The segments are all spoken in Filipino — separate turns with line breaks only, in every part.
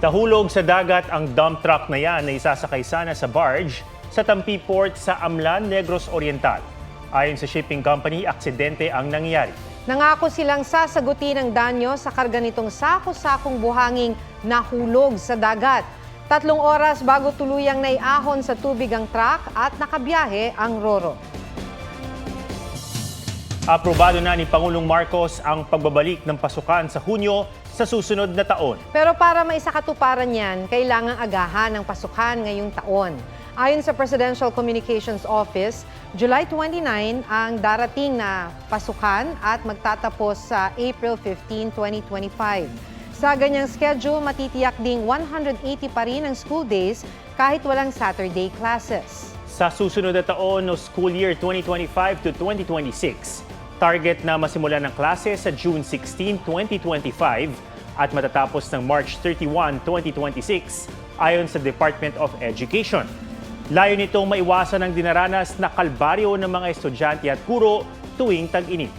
Nahulog sa dagat ang dump truck na yan na isasakay sana sa barge sa Tampi Port sa Amlan, Negros Oriental. Ayon sa shipping company, aksidente ang nangyari.
Nangako silang sasagutin ang danyo sa karga nitong sako-sakong buhanging nahulog sa dagat. Tatlong oras bago tuluyang naiahon sa tubig ang truck at nakabiyahe ang Roro.
Aprobado na ni Pangulong Marcos ang pagbabalik ng pasukan sa Hunyo sa susunod na taon.
Pero para maisakatuparan yan, kailangang agahan ang pasukan ngayong taon. Ayon sa Presidential Communications Office, July 29 ang darating na pasukan at magtatapos sa April 15, 2025. Sa ganyang schedule, matitiyak ding 180 pa rin ang school days kahit walang Saturday classes.
Sa susunod na taon no school year 2025 to 2026, target na masimulan ng klase sa June 16, 2025 at matatapos ng March 31, 2026 ayon sa Department of Education. Layo nitong maiwasan ang dinaranas na kalbaryo ng mga estudyante at guro tuwing tag-init.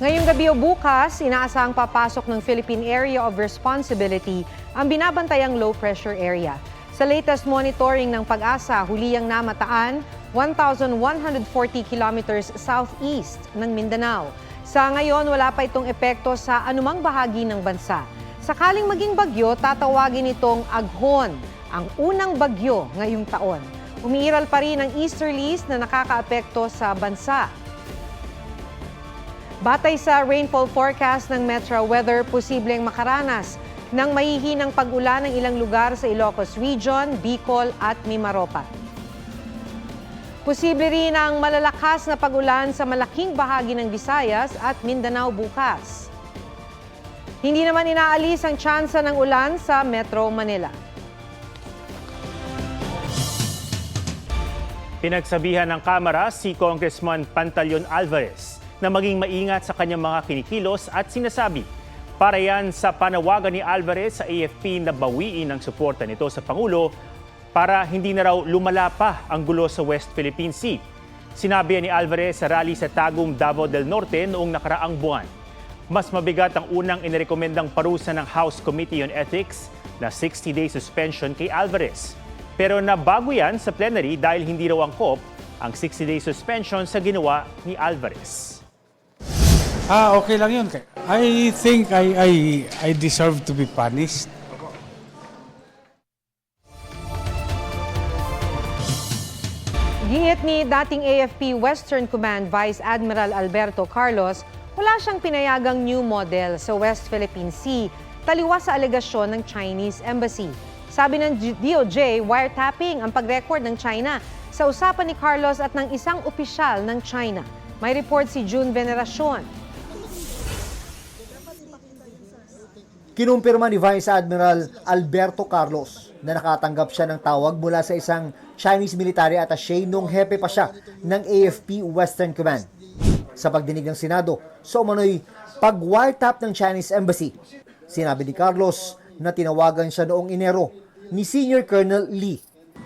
Ngayong gabi o bukas, inaasahang papasok ng Philippine Area of Responsibility ang binabantayang low pressure area. Sa latest monitoring ng pag-asa, huliyang namataan 1,140 kilometers southeast ng Mindanao. Sa ngayon, wala pa itong epekto sa anumang bahagi ng bansa. Sakaling maging bagyo, tatawagin itong aghon, ang unang bagyo ngayong taon. Umiiral pa rin ang easterlies na nakakaapekto sa bansa. Batay sa rainfall forecast ng Metro Weather, posibleng makaranas ng mahihinang pag-ulan ng ilang lugar sa Ilocos Region, Bicol at Mimaropa. Posible rin ang malalakas na pag-ulan sa malaking bahagi ng Visayas at Mindanao bukas. Hindi naman inaalis ang tsansa ng ulan sa Metro Manila.
Pinagsabihan ng Kamara si Congressman Pantaleon Alvarez na maging maingat sa kanyang mga kinikilos at sinasabi para yan sa panawagan ni Alvarez sa AFP na bawiin ang suporta nito sa Pangulo para hindi na raw lumala pa ang gulo sa West Philippine Sea. Sinabi ni Alvarez sa rally sa Tagum, Davao del Norte noong nakaraang buwan. Mas mabigat ang unang inirekomendang parusa ng House Committee on Ethics na 60-day suspension kay Alvarez. Pero nabago yan sa plenary dahil hindi raw angkop ang 60-day suspension sa ginawa ni Alvarez.
Ah, okay lang yun. I think I, I, I deserve to be punished.
Giit ni dating AFP Western Command Vice Admiral Alberto Carlos, wala siyang pinayagang new model sa West Philippine Sea taliwas sa alegasyon ng Chinese Embassy. Sabi ng DOJ, wiretapping ang pag-record ng China sa usapan ni Carlos at ng isang opisyal ng China. May report si June Veneracion.
Kinumpirma ni Vice Admiral Alberto Carlos na nakatanggap siya ng tawag mula sa isang Chinese military attaché nung hepe pa siya ng AFP Western Command. Sa pagdinig ng Senado, so umano'y pag-wiretap ng Chinese Embassy. Sinabi ni Carlos na tinawagan siya noong Enero ni Senior Colonel Lee.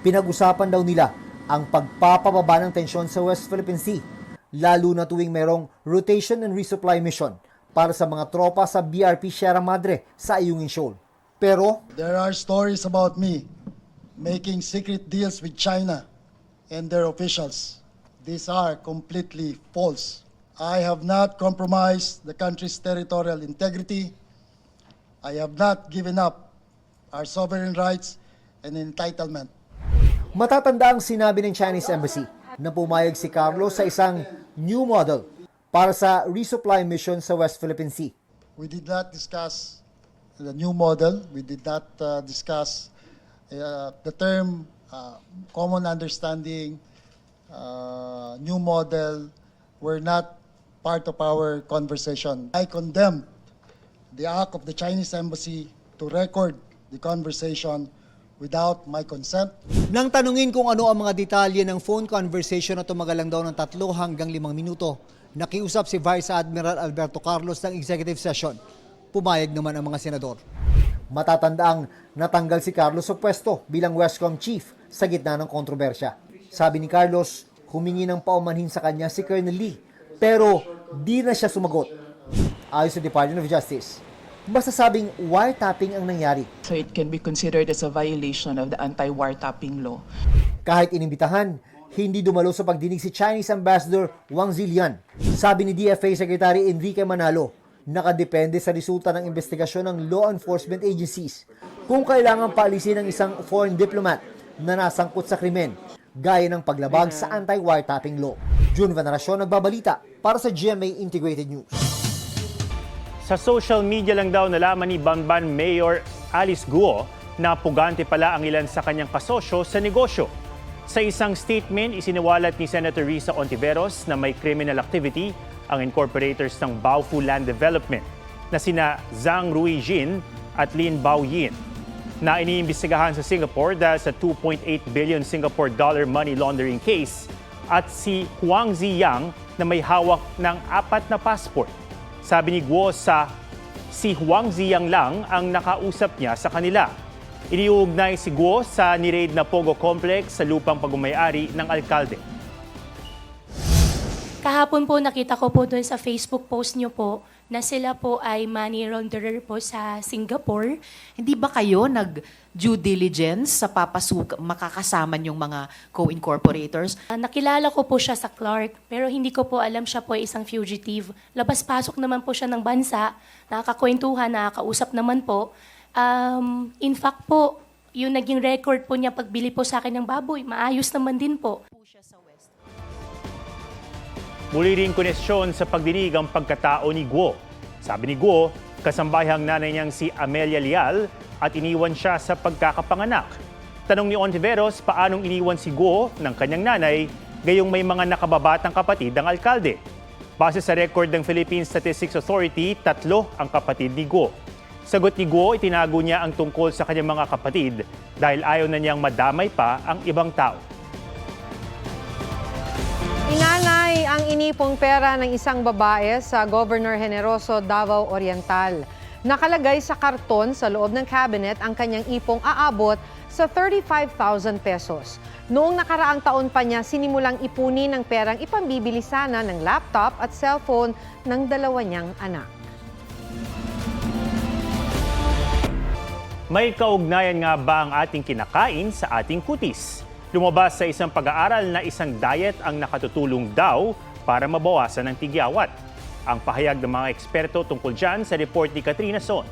Pinag-usapan daw nila ang pagpapababa ng tensyon sa West Philippine Sea, lalo na tuwing merong rotation and resupply mission para sa mga tropa sa BRP Sierra Madre sa Ayungin Shoal. Pero
There are stories about me making secret deals with China and their officials. These are completely false. I have not compromised the country's territorial integrity. I have not given up our sovereign rights and entitlement.
matatanda ang sinabi ng Chinese Embassy na pumayag si Carlos sa isang new model para sa resupply mission sa West Philippine Sea.
We did not discuss the new model. We did not uh, discuss uh, the term uh, common understanding, uh, new model were not part of our conversation. I condemn the act of the Chinese embassy to record the conversation without my consent.
Nang tanungin kung ano ang mga detalye ng phone conversation na tumagal lang daw ng tatlo hanggang limang minuto, nakiusap si Vice Admiral Alberto Carlos ng executive session. Pumayag naman ang mga senador. Matatandaang natanggal si Carlos sa pwesto bilang Westcom Chief sa gitna ng kontrobersya. Sabi ni Carlos, humingi ng paumanhin sa kanya si Colonel Lee, pero di na siya sumagot. Ayon sa Department of Justice, masasabing wiretapping ang nangyari.
So it can be considered as a violation of the anti-wiretapping law.
Kahit inimbitahan, hindi dumalo sa pagdinig si Chinese Ambassador Wang Zilian. Sabi ni DFA Secretary Enrique Manalo, nakadepende sa resulta ng investigasyon ng law enforcement agencies kung kailangan paalisin ng isang foreign diplomat na nasangkot sa krimen, gaya ng paglabag sa anti-wiretapping law. June Veneracion nagbabalita para sa GMA Integrated News.
Sa social media lang daw nalaman ni Banban Mayor Alice Guo na pugante pala ang ilan sa kanyang kasosyo sa negosyo. Sa isang statement, isiniwalat ni Senator Risa Ontiveros na may criminal activity ang incorporators ng Baofu Land Development na sina Zhang Ruijin at Lin Baoyin na iniimbestigahan sa Singapore dahil sa 2.8 billion Singapore dollar money laundering case at si Huang Ziyang na may hawak ng apat na passport. Sabi ni Guo sa si Huang Ziyang lang ang nakausap niya sa kanila. Iniuugnay si Guo sa niraid na Pogo Complex sa lupang pagumayari ng alkalde.
Kahapon po nakita ko po doon sa Facebook post niyo po na sila po ay money launderer po sa Singapore.
Hindi ba kayo nag due diligence sa papasuk makakasama yung mga co-incorporators?
Ah, nakilala ko po siya sa Clark pero hindi ko po alam siya po ay isang fugitive. Labas-pasok naman po siya ng bansa, nakakakwentuhan, nakakausap naman po. Um, in fact po, yung naging record po niya pagbili po sa akin ng baboy, maayos naman din po.
Muli rin konesyon sa pagdinig ang pagkatao ni Guo. Sabi ni Guo, kasambayang nanay niyang si Amelia Lial at iniwan siya sa pagkakapanganak. Tanong ni Ontiveros paanong iniwan si Guo ng kanyang nanay gayong may mga nakababatang kapatid ang alkalde. Base sa record ng Philippine Statistics Authority, tatlo ang kapatid ni Guo. Sagot ni Guo, itinago niya ang tungkol sa kanyang mga kapatid dahil ayaw na niyang madamay pa ang ibang tao.
Inipong pera ng isang babae sa Governor Generoso Davao Oriental. Nakalagay sa karton sa loob ng cabinet ang kanyang ipong aabot sa 35,000 pesos. Noong nakaraang taon pa niya sinimulang ipunin ng perang ipambibili sana ng laptop at cellphone ng dalawa niyang anak.
May kaugnayan nga ba ang ating kinakain sa ating kutis? Lumabas sa isang pag-aaral na isang diet ang nakatutulong daw para mabawasan ang tigyawat. Ang pahayag ng mga eksperto tungkol dyan sa report ni Katrina Son.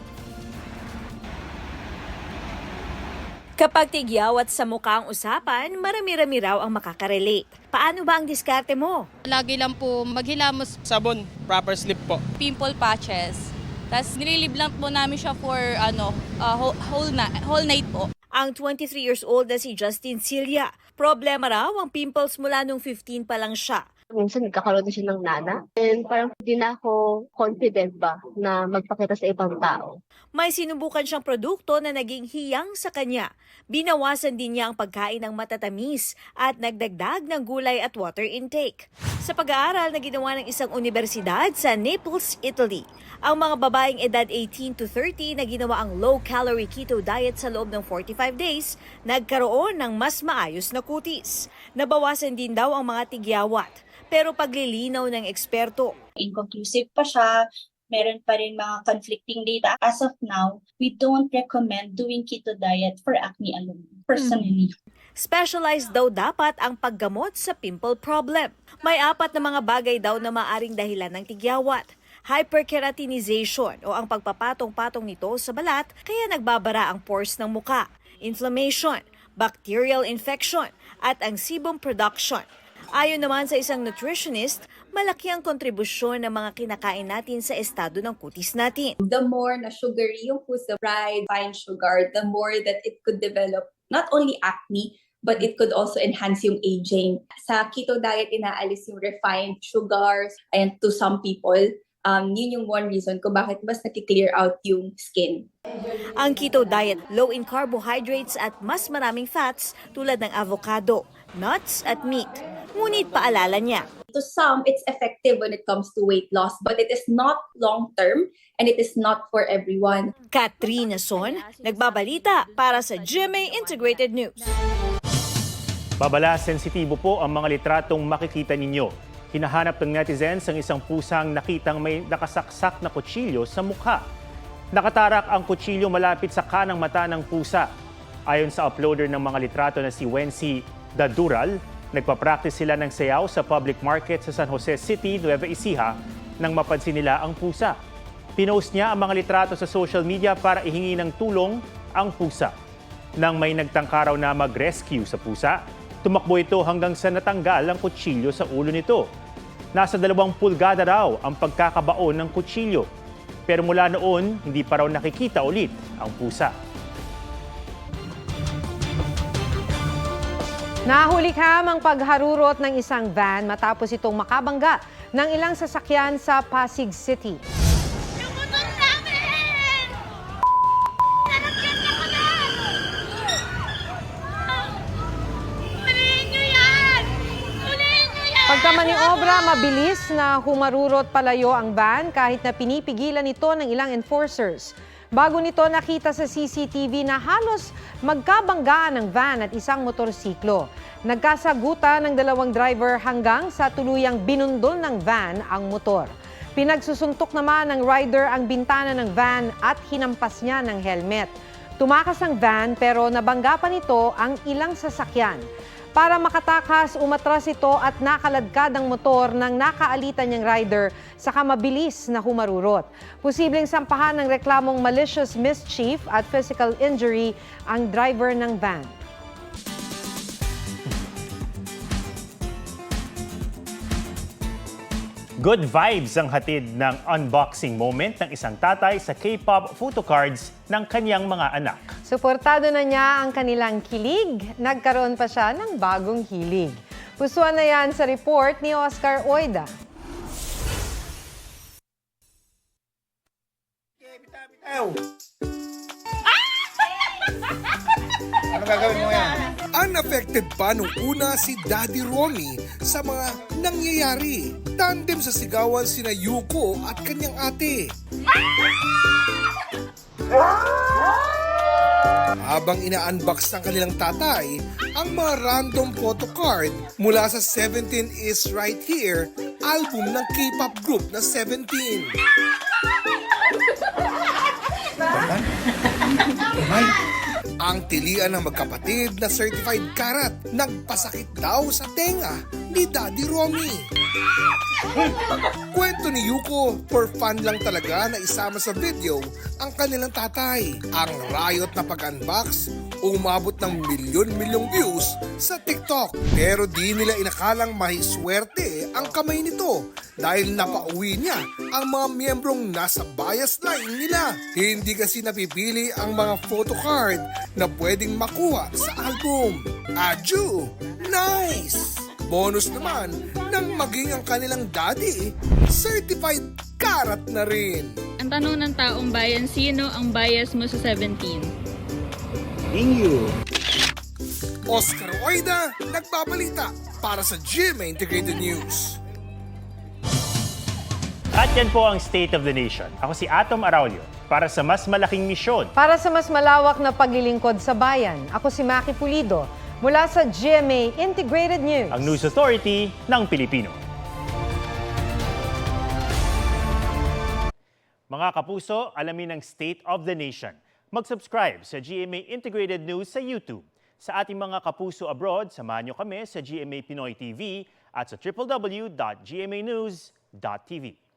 Kapag tigyawat sa mukha ang usapan, marami-rami raw ang makakarelate. Paano ba ang diskarte mo?
Lagi lang po maghilamos
sabon, proper slip po.
pimple patches. Tapos nililib lang po namin siya for ano, uh, whole, whole, na, whole night po.
Ang 23 years old na si Justin Cilia. Problema raw ang pimples mula nung 15 pa lang siya.
Minsan nagkakaroon na siya ng nana. And parang hindi na ako confident ba na magpakita sa ibang tao.
May sinubukan siyang produkto na naging hiyang sa kanya. Binawasan din niya ang pagkain ng matatamis at nagdagdag ng gulay at water intake. Sa pag-aaral na ginawa ng isang universidad sa Naples, Italy, ang mga babaeng edad 18 to 30 na ginawa ang low-calorie keto diet sa loob ng 45 days, nagkaroon ng mas maayos na kutis. Nabawasan din daw ang mga tigyawat. Pero paglilinaw ng eksperto,
inconclusive pa siya. Meron pa rin mga conflicting data. As of now, we don't recommend doing keto diet for acne alone, personally.
Specialized daw dapat ang paggamot sa pimple problem. May apat na mga bagay daw na maaring dahilan ng tigyawat. Hyperkeratinization o ang pagpapatong-patong nito sa balat kaya nagbabara ang pores ng muka. Inflammation, bacterial infection, at ang sebum production. Ayon naman sa isang nutritionist, malaki ang kontribusyon ng mga kinakain natin sa estado ng kutis natin.
The more na sugary yung foods, the fried, fine sugar, the more that it could develop not only acne, but it could also enhance yung aging. Sa keto diet, inaalis yung refined sugars and to some people, um, yun yung one reason kung bakit mas nakiklear out yung skin.
Ang keto diet, low in carbohydrates at mas maraming fats tulad ng avocado, nuts at meat. Ngunit paalala niya,
To some, it's effective when it comes to weight loss, but it is not long-term and it is not for everyone.
Katrina Son, nagbabalita para sa GMA Integrated News.
Babala, sensitibo po ang mga litratong makikita ninyo. Hinahanap ng netizens ang isang pusang nakitang may nakasaksak na kutsilyo sa mukha. Nakatarak ang kutsilyo malapit sa kanang mata ng pusa. Ayon sa uploader ng mga litrato na si Wency Dadural, nagpa-practice sila ng sayaw sa public market sa San Jose City, Nueva Ecija nang mapansin nila ang pusa. Pinost niya ang mga litrato sa social media para ihingi ng tulong ang pusa. Nang may nagtangkaraw na mag-rescue sa pusa, tumakbo ito hanggang sa natanggal ang kutsilyo sa ulo nito. Nasa dalawang pulgada raw ang pagkakabaon ng kutsilyo. Pero mula noon, hindi pa raw nakikita ulit ang pusa.
Nahuli ang pagharurot ng isang van matapos itong makabangga ng ilang sasakyan sa Pasig City. Pagkamaniobra, mabilis na humarurot palayo ang van kahit na pinipigilan ito ng ilang enforcers. Bago nito nakita sa CCTV na halos magkabanggaan ng van at isang motorsiklo. Nagkasagutan ng dalawang driver hanggang sa tuluyang binundol ng van ang motor. Pinagsusuntok naman ng rider ang bintana ng van at hinampas niya ng helmet. Tumakas ang van pero nabangga pa nito ang ilang sasakyan. Para makatakas, umatras ito at nakaladkad ang motor ng nakaalitan niyang rider saka mabilis na humarurot. Posibleng sampahan ng reklamong malicious mischief at physical injury ang driver ng van.
Good vibes ang hatid ng unboxing moment ng isang tatay sa K-pop photocards ng kanyang mga anak.
Suportado na niya ang kanilang kilig. Nagkaroon pa siya ng bagong hilig. Pusuan na yan sa report ni Oscar Oida.
Ano gagawin mo yan? Unaffected pa nung una si Daddy Romy sa mga nangyayari. Tandem sa sigawan sina Yuko at kanyang ate. Habang ina-unbox ng kanilang tatay ang mga random photo card mula sa 17 is Right Here album ng K-pop group na 17. Ang tilian ng magkapatid na certified karat nagpasakit daw sa tenga ni Daddy Romy. Kwento ni Yuko, for fun lang talaga na isama sa video ang kanilang tatay. Ang riot na pag-unbox, umabot ng milyon-milyong views sa TikTok. Pero di nila inakalang mahiswerte ang kamay nito dahil napauwi niya ang mga miyembrong nasa bias line nila. Hindi kasi napipili ang mga photocard na pwedeng makuha sa album. Adju! Nice! Bonus naman nang maging ang kanilang daddy, certified karat na rin.
Ang tanong ng taong bayan, sino ang bias mo sa 17?
Oscar Oida, nagbabalita para sa GMA Integrated News.
At yan po ang State of the Nation. Ako si Atom Araulio para sa mas malaking misyon.
Para sa mas malawak na paglilingkod sa bayan, ako si Maki Pulido mula sa GMA Integrated News.
ang News Authority ng Pilipino. Mga kapuso, alamin ang State of the Nation. Mag-subscribe sa GMA Integrated News sa YouTube. Sa ating mga kapuso abroad, samahan nyo kami sa GMA Pinoy TV at sa www.gmanews.tv.